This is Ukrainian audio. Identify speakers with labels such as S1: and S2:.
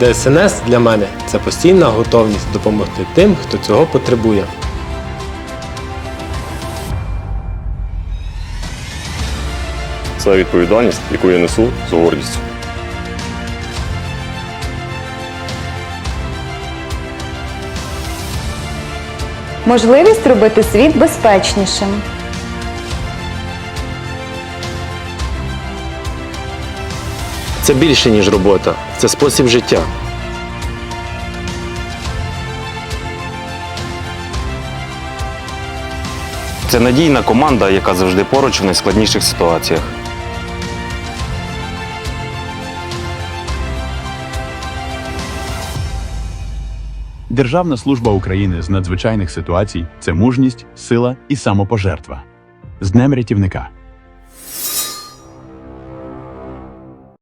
S1: ДСНС для мене це постійна готовність допомогти тим, хто цього потребує.
S2: Це відповідальність, яку я несу з гордістю.
S3: Можливість робити світ безпечнішим.
S4: Це більше, ніж робота, це спосіб життя.
S5: Це надійна команда, яка завжди поруч в найскладніших ситуаціях.
S6: Державна служба України з надзвичайних ситуацій це мужність, сила і самопожертва. З Днем рятівника.